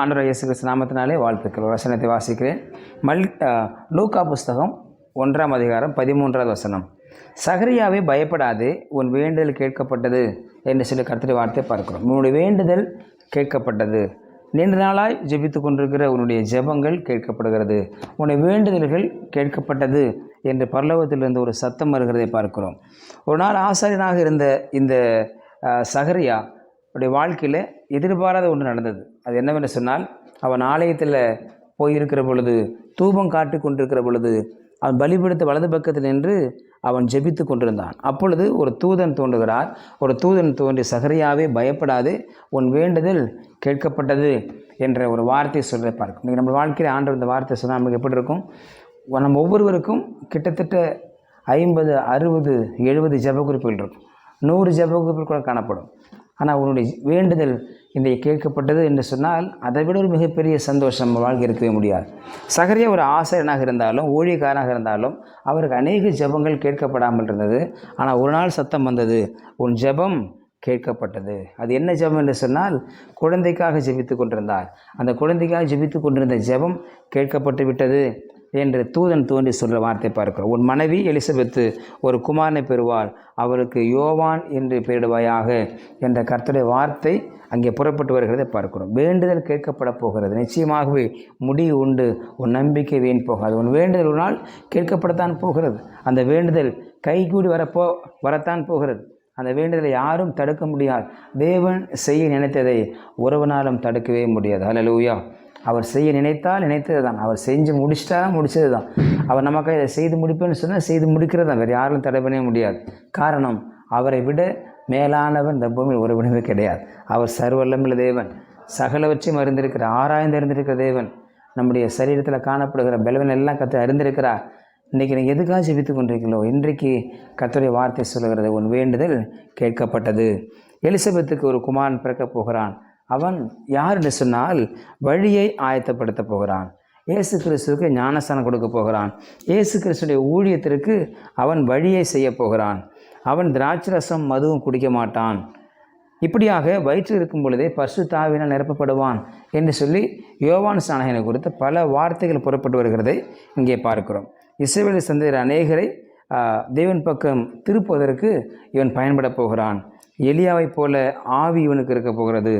ஆண்டவர் இயேசு கிறிஸ்து நாமத்தினாலே வாழ்த்துக்கள். வசனத்தை வாசிக்கிறேன். மல் லூக்கா புஸ்தகம் ஒன்றாம் அதிகாரம் பதிமூன்றாவது வசனம். சகரியாவே பயப்படாதே உன் வேண்டுதல் கேட்கப்பட்டது என்று சொல்லி கர்த்தரை வார்த்தை பார்க்கிறோம். உன்னுடைய வேண்டுதல் கேட்கப்பட்டது. நீண்ட நாளாய் ஜெபித்து கொண்டிருக்கிற உன்னுடைய ஜெபங்கள் கேட்கப்படுகிறது. உன்னுடைய வேண்டுதல்கள் கேட்கப்பட்டது. என்று பரலோகத்திலிருந்து ஒரு சத்தம் வருகிறதை பார்க்கிறோம். ஒரு நாள் ஆசாரியனாக இருந்த இந்த சகரியா அவருடைய வாழ்க்கையில் எதிர்பாராத ஒன்று நடந்தது. அது என்னவென்று சொன்னால் அவன் ஆலயத்தில் போயிருக்கிற பொழுது தூபம் காட்டி கொண்டிருக்கிற பொழுது அவன் பலிபடுத்த வலது பக்கத்தில் நின்று அவன் ஜெபித்து கொண்டிருந்தான். அப்பொழுது ஒரு தூதன் தோன்றுகிறார். ஒரு தூதன் தோன்றி சகரியாவே பயப்படாது உன் வேண்டுதல் கேட்கப்பட்டது என்ற ஒரு வார்த்தை சொல்ல பார்க்கும் நீங்கள் நம்ம வாழ்க்கையில் ஆண்டு இந்த வார்த்தை சொன்னால் நமக்கு எப்படி இருக்கும்? நம்ம ஒவ்வொருவருக்கும் கிட்டத்தட்ட ஐம்பது அறுபது எழுபது ஜெப இருக்கும். நூறு ஜெப கூட காணப்படும். ஆனால் உன்னுடைய வேண்டுதல் இன்றைய கேட்கப்பட்டது என்று சொன்னால் அதை விட ஒரு மிகப்பெரிய சந்தோஷம் வாழ்க்கை இருக்கவே முடியாது. சகரியா ஒரு ஆசிரியனாக இருந்தாலும் ஊழியக்காரனாக இருந்தாலும் அவருக்கு அநேக ஜெபங்கள் கேட்கப்படாமல் இருந்தது. ஆனால் ஒரு நாள் சத்தம் வந்தது உன் ஜெபம் கேட்கப்பட்டது. அது என்ன ஜெபம் என்று சொன்னால் குழந்தைக்காக ஜெபித்து கொண்டிருந்தார். அந்த குழந்தைக்காக ஜெபித்து கொண்டிருந்த ஜெபம் கேட்கப்பட்டு விட்டது. என்று தூதன் தோன்றி சொல்கிற வார்த்தை பார்க்கிறோம். உன் மனைவி எலிசபெத்து ஒரு குமாரனை பெறுவாள். அவருக்கு யோவான் என்று பெயரிடுவாயாக என்ற கர்த்தருடைய வார்த்தை அங்கே புறப்பட்டு வருகிறதை பார்க்கிறோம். வேண்டுதல் கேட்கப்பட போகிறது. நிச்சயமாகவே முடிவு உண்டு உன் நம்பிக்கை வீண் போகாது. உன் வேண்டுதல் ஒரு நாள் கேட்கப்படத்தான் போகிறது. அந்த வேண்டுதல் கைகூடி வரப்போ வரத்தான் போகிறது. அந்த வேண்டுதலை யாரும் தடுக்க முடியாது. தேவன் செய்ய நினைத்ததை ஒருவனாலும் தடுக்கவே முடியாது. ஹalleluya அவர் செய்ய நினைத்தால் நினைத்தது தான் அவர் செஞ்சு முடிச்சிட்டா முடிச்சது தான் அவர் நமக்கு இதை செய்து முடிப்பேன்னு சொன்னால் செய்து முடிக்கிறது தான் வேறு யாரும் தடை பண்ணவே முடியாது. காரணம் அவரை விட மேலானவன் இந்த பூமியில் ஒருவனுமே கிடையாது. அவர் சர்வல்லமுள்ள தேவன். சகலவற்றையும் அறிந்திருக்கிற ஆராய்ந்து அறிந்திருக்கிற தேவன். நம்முடைய சரீரத்தில் காணப்படுகிற பலவன் எல்லாம் கற்று அறிந்திருக்கிறார். இன்றைக்கி நீங்கள் எதுக்காக ஜெபித்து கொண்டிருக்கீங்களோ இன்றைக்கு கத்துடைய வார்த்தை சொல்லுகிறது. உன் வேண்டுதல் கேட்கப்பட்டது. எலிசபெத்துக்கு ஒரு குமாரன் பிறக்கப் போகிறான். அவன் யார் என்று சொன்னால் வழியை ஆயத்தப்படுத்த போகிறான். இயேசு கிறிஸ்துவுக்கு ஞானஸ்தானம் கொடுக்க போகிறான். இயேசு கிறிஸ்துடைய ஊழியத்திற்கு அவன் வழியை செய்ய போகிறான். அவன் திராட்சரசம் மதுவும் குடிக்க மாட்டான். இப்படியாக வயிற்றில் இருக்கும் பொழுதே பசு தாவினால் நிரப்பப்படுவான் என்று சொல்லி யோவான் ஸ்நானகனை குறித்து பல வார்த்தைகள் புறப்பட்டு வருகிறதை இங்கே பார்க்கிறோம். இஸ்ரேவேலை சந்திர அநேகரை தேவன் பக்கம் திருப்புவதற்கு இவன் பயன்பட போகிறான். எலியாவைப் போல ஆவி இவனுக்கு இருக்க போகிறது.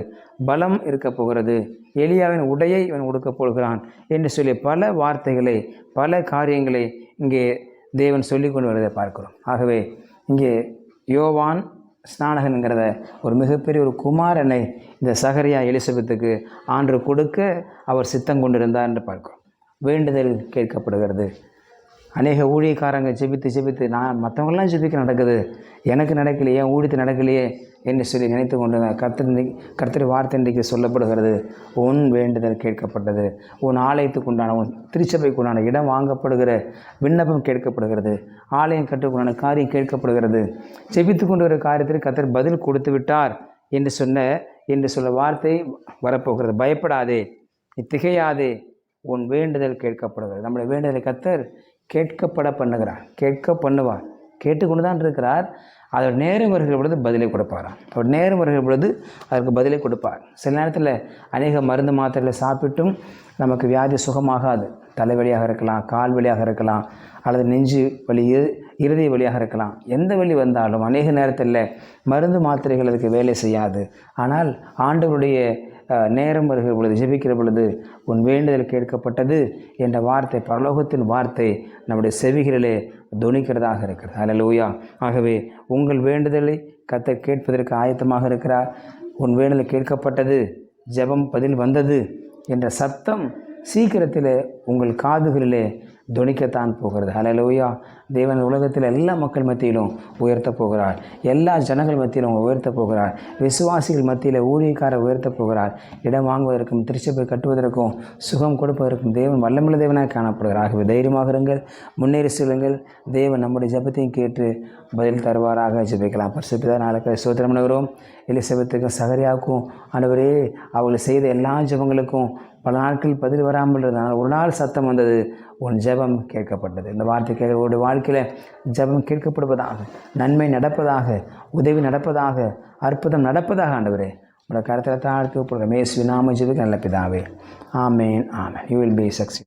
பலம் இருக்க போகிறது. எலியாவின் உடையை இவன் உடுக்கப் போகிறான் என்று சொல்லி பல வார்த்தைகளை பல காரியங்களை இங்கே தேவன் சொல்லிக் கொண்டு வருவதை பார்க்கிறோம். ஆகவே இங்கே யோவான் ஸ்நானகன்கிறத ஒரு மிகப்பெரிய ஒரு குமாரனை இந்த சகரியா எலிசபெத்துக்கு ஆண்டு கொடுக்க அவர் சித்தம் கொண்டிருந்தார் என்று பார்க்கிறோம். வேண்டுதல் கேட்கப்படுகிறது. அநேக ஊழியக்காரங்க ஜெபித்து ஜெபித்து நான் மற்றவங்களாம் ஜெபிக்க நடக்குது. எனக்கு நடக்கலையே ஊழித்து நடக்கலையே என்று சொல்லி நினைத்து கொண்டு கர்த்தர் கர்த்தர் வார்த்தை இன்றைக்கு சொல்லப்படுகிறது. உன் வேண்டுதல் கேட்கப்பட்டது. உன் ஆலயத்துக்கு உண்டான உன் திருச்சபைக்கு உண்டான இடம் வாங்கப்படுகிற விண்ணப்பம் கேட்கப்படுகிறது. ஆலயம் கட்டுக்குண்டான காரியம் கேட்கப்படுகிறது. ஜெபித்து கொண்டு வர காரியத்திற்கு கர்த்தர் பதில் கொடுத்து விட்டார் என்று சொன்ன என்று சொல்ல வார்த்தை வரப்போகிறது. பயப்படாதே. நீ திகையாதே உன் வேண்டுதல் கேட்கப்படுகிறது. நம்முடைய வேண்டுதலை கத்தர் கேட்கப்பட பண்ணுகிறார். கேட்க பண்ணுவார். கேட்டுக்கொண்டு தான் இருக்கிறார். அதோட நேரம் வருகிற பொழுது பதிலை கொடுப்பாராம். அவர் நேரம் வருகிற பொழுது அதற்கு பதிலை கொடுப்பார். சில நேரத்தில் அநேக மருந்து மாத்திரைகளை சாப்பிட்டும் நமக்கு வியாதி சுகமாகாது. தலைவலியாக இருக்கலாம் கால் வலியாக இருக்கலாம் அல்லது நெஞ்சு வலி இறுதி இருதய வலியாக இருக்கலாம். எந்த வலி வந்தாலும் அநேக நேரத்தில் மருந்து மாத்திரைகள் அதுக்கு வேலை செய்யாது. ஆனால் ஆண்டவருடைய நேரம் வருகிற பொழுது ஜெபிக்கிற பொழுது உன் வேண்டுதல் கேட்கப்பட்டது என்ற வார்த்தை பரலோகத்தின் வார்த்தை நம்முடைய செவிகளிலே துணிக்கிறதாக இருக்கிறது. அல்லேலூயா ஆகவே உங்கள் வேண்டுதலை கத்தை கேட்பதற்கு ஆயத்தமாக இருக்கிறார். உன் வேண்டுதல் கேட்கப்பட்டது ஜெபம் பதில் வந்தது என்ற சத்தம் சீக்கிரத்தில் உங்கள் காதுகளிலே துணிக்கத்தான் போகிறது. ஹலலோயா தேவன் உலகத்தில் எல்லா மக்கள் மத்தியிலும் உயர்த்த போகிறார். எல்லா ஜனங்கள் மத்தியிலும் உயர்த்த போகிறார். விசுவாசிகள் மத்தியில் ஊழியக்காரர் உயர்த்த போகிறார். இடம் வாங்குவதற்கும் திருச்சபை கட்டுவதற்கும் சுகம் கொடுப்பதற்கும் தேவன் வல்லமுள்ள தேவனாக காணப்படுகிறார். ஆகவே தைரியமாக இருங்கள் முன்னேறி செல்லுங்கள். தேவன் நம்முடைய ஜெபத்தையும் கேட்டு பதில் தருவாராக. ஜெபிக்கலாம். பரிசுத்தான் நாளைக்கு சோதனம் நகரும் எலிசபெத்துக்கும் சகரியாவுக்கும் அனைவரே அவர்கள் செய்த எல்லா ஜெபங்களுக்கும் பல நாட்கள் பதில் வராமல் இருந்தனால் ஒரு நாள் சத்தம் வந்தது. உன் ஜெபம் கேட்கப்பட்டது. இந்த வார்த்தை கேட்க உடைய வாழ்க்கையில் ஜெபம் கேட்கப்படுவதாக நன்மை நடப்பதாக உதவி நடப்பதாக அற்புதம் நடப்பதாக ஆண்டவரே உங்களோட கருத்தில் தாழ்த்து ஒப்புடுங்க மேசு நாம ஜெபிக்க நல்ல பிதாவே. ஆமேன் ஆமேன். You will be success